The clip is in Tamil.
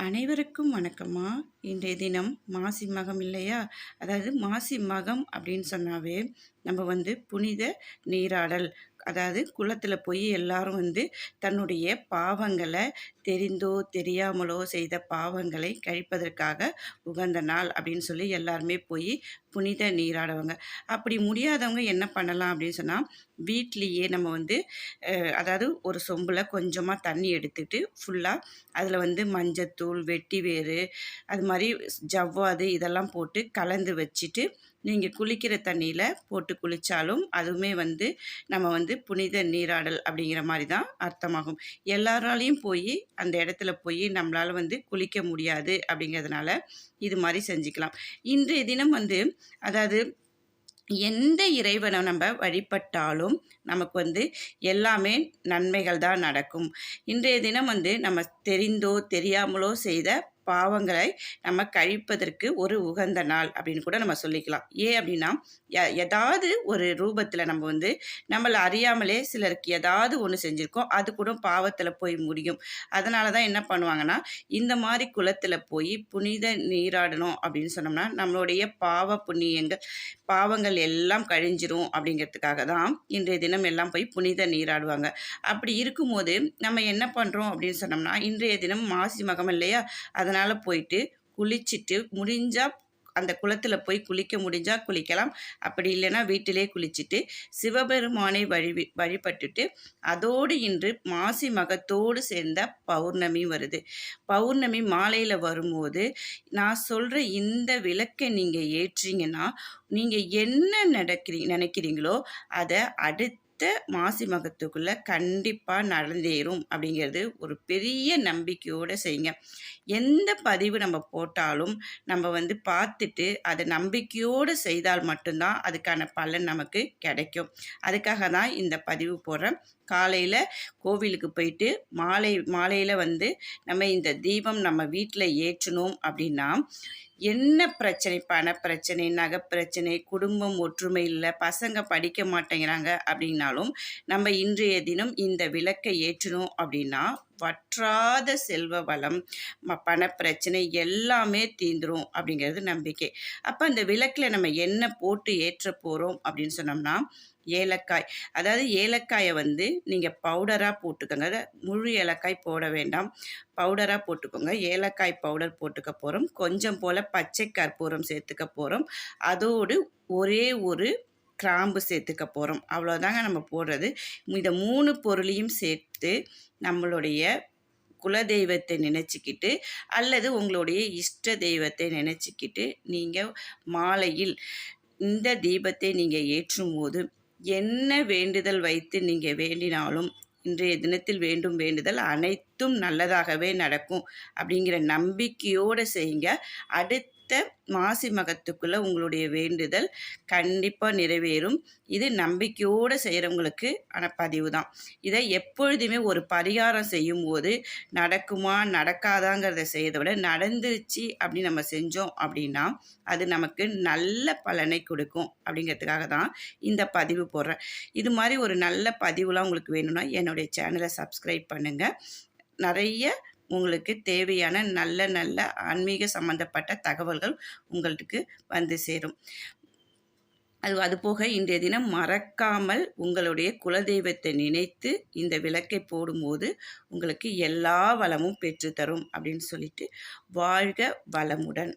அனைவருக்கும் வணக்கம்மா. இன்றைய தினம் மாசி மகம் இல்லையா? அதாவது மாசி மகம் அப்படின்னு சொன்னாவே நம்ம வந்து புனித நீராடல் அதாவது குளத்தில் போய் எல்லாரும் வந்து தன்னுடைய பாவங்களை தெரிந்தோ தெரியாமலோ செய்த பாவங்களை கழிப்பதற்காக உகந்த நாள் அப்படின்னு சொல்லி எல்லாருமே போய் புனித நீராடுவாங்க. அப்படி முடியாதவங்க என்ன பண்ணலாம் அப்படின்னு சொன்னால் வீட்லேயே நம்ம வந்து அதாவது ஒரு சொம்பில் கொஞ்சமாக தண்ணி எடுத்துட்டு ஃபுல்லாக அதில் வந்து மஞ்சத்தூள் வெட்டி வேறு அது மாதிரி ஜவ்வாது இதெல்லாம் போட்டு கலந்து வச்சுட்டு நீங்கள் குளிக்கிற தண்ணியில் போட்டு குளித்தாலும் அதுவுமே வந்து நம்ம வந்து புனித நீராடல் அப்படிங்கிற மாதிரி தான் அர்த்தமாகும். எல்லாராலையும் போய் அந்த இடத்துல போய் நம்மளால் வந்து குளிக்க முடியாது அப்படிங்கிறதுனால இது மாதிரி செஞ்சுக்கலாம். இன்றைய தினம் வந்து அதாவது எந்த இறைவனை நம்ம வழிபட்டாலும் நமக்கு வந்து எல்லாமே நன்மைகள் தான் நடக்கும். இன்றைய தினம் வந்து நம்ம தெரிந்தோ தெரியாமலோ செய்த பாவங்களை நம்ம கழிப்பதற்கு ஒரு உகந்த நாள் அப்படின்னு கூட நம்ம சொல்லிக்கலாம். ஏன் அப்படின்னா ஏதாவது ஒரு ரூபத்தில் நம்ம வந்து நம்மளை அறியாமலே சிலருக்கு ஏதாவது ஒன்று செஞ்சுருக்கோம். அது கூட பாவத்தில் போய் முடியும். அதனால தான் என்ன பண்ணுவாங்கன்னா இந்த மாதிரி குளத்தில் போய் புனித நீராடணும் அப்படின்னு சொன்னோம்னா நம்மளுடைய பாவ புண்ணியங்கள் பாவங்கள் எல்லாம் கழிஞ்சிரும் அப்படிங்கிறதுக்காக தான் இன்றைய தினம் எல்லாம் போய் புனித நீராடுவாங்க. அப்படி இருக்கும்போது நம்ம என்ன பண்ணுறோம் அப்படின்னு சொன்னோம்னா இன்றைய தினம் மாசி மகம் இல்லையா? அதனால் அதனால் போயிட்டு குளிச்சுட்டு முடிஞ்சால் அந்த குளத்தில் போய் குளிக்க முடிஞ்சால் குளிக்கலாம். அப்படி இல்லைன்னா வீட்டிலே குளிச்சுட்டு சிவபெருமானை வழி வழிபட்டுட்டு அதோடு இன்று மாசி மகத்தோடு சேர்ந்த பௌர்ணமி வருது. பௌர்ணமி மாலையில் வரும்போது நான் சொல்கிற இந்த விளக்கை நீங்கள் ஏற்றிங்கன்னா நீங்கள் என்ன நடக்கிறீ நினைக்கிறீங்களோ அதை அடுத்து அடுத்த மாசி மகத்துக்குள்ளே கண்டிப்பாக நடந்தேறும் அப்படிங்கிறது ஒரு பெரிய நம்பிக்கையோடு செய்யுங்க. எந்த பதிவு நம்ம போட்டாலும் நம்ம வந்து பார்த்துட்டு அதை நம்பிக்கையோடு செய்தால் மட்டும்தான் அதுக்கான பலன் நமக்கு கிடைக்கும். அதுக்காக தான் இந்த பதிவு போடுறேன். காலையில் கோவிலுக்கு போயிட்டு மாலை மாலையில் வந்து நம்ம இந்த தீபம் நம்ம வீட்டில் ஏற்றணும் அப்படின்னா என்ன பிரச்சனை? பண பிரச்சனை நகை பிரச்சனை குடும்பம் ஒற்றுமை இல்லை பசங்க படிக்க மாட்டேங்கிறாங்க அப்படின்னாலும் நம்ம இன்றைய தினம் இந்த விளக்கை ஏற்றணும் அப்படின்னா வற்றாத செல்வ வளம் பணப்பிரச்சனை எல்லாமே தீந்துரும் அப்படிங்கிறது நம்பிக்கை. அப்போ அந்த விளக்கில் நம்ம என்ன போட்டு ஏற்ற போகிறோம் அப்படின்னு சொன்னோம்னா ஏலக்காய். அதாவது ஏலக்காயை வந்து நீங்கள் பவுடராக போட்டுக்கோங்க. முழு ஏலக்காய் போட வேண்டாம். பவுடராக போட்டுக்கோங்க. ஏலக்காய் பவுடர் போட்டுக்க போகிறோம் கொஞ்சம் போல் பச்சை கற்பூரம் சேர்த்துக்க போகிறோம் அதோடு ஒரே ஒரு கிராம்பு சேர்த்துக்க போகிறோம் அவ்வளோதாங்க நம்ம போடுறது. இந்த மூணு பொருளையும் சேர்த்து நம்மளுடைய குலதெய்வத்தை நினச்சிக்கிட்டு அல்லது உங்களுடைய இஷ்ட தெய்வத்தை நினச்சிக்கிட்டு நீங்கள் மாலையில் இந்த தீபத்தை நீங்கள் ஏற்றும் போது என்ன வேண்டுதல் வைத்து நீங்கள் வேண்டினாலும் இன்றைய தினத்தில் வேண்டும் வேண்டுதல் அனைத்தும் நல்லதாகவே நடக்கும். அப்படிங்கிற நம்பிக்கையோடு செய்யுங்க. அடுத்த மாசி மகத்துக்குள்ளே உங்களுடைய வேண்டுதல் கண்டிப்பாக நிறைவேறும். இது நம்பிக்கையோடு செய்கிறவங்களுக்கு ஆன பதிவு தான் இதை எப்பொழுதுமே ஒரு பரிகாரம் செய்யும் போது நடக்குமா நடக்காதாங்கிறத செய்யறதை விட நடந்துருச்சு அப்படி நம்ம செஞ்சோம் அப்படின்னா அது நமக்கு நல்ல பலனை கொடுக்கும் அப்படிங்கிறதுக்காக தான் இந்த பதிவு போடுறேன். இது மாதிரி ஒரு நல்ல பதிவுலாம் உங்களுக்கு வேணும்னா என்னுடைய சேனலை சப்ஸ்கிரைப் பண்ணுங்கள் நிறைய உங்களுக்கு தேவையான நல்ல நல்ல ஆன்மீக சம்பந்தப்பட்ட தகவல்கள் உங்களுக்கு வந்து சேரும். அது அதுபோக இன்றைய தினம் மறக்காமல் உங்களுடைய குலதெய்வத்தை நினைத்து இந்த விளக்கை போடும்போது உங்களுக்கு எல்லா வளமும் பெற்றுத்தரும் அப்படின்னு சொல்லிட்டு வாழ்க வளமுடன்.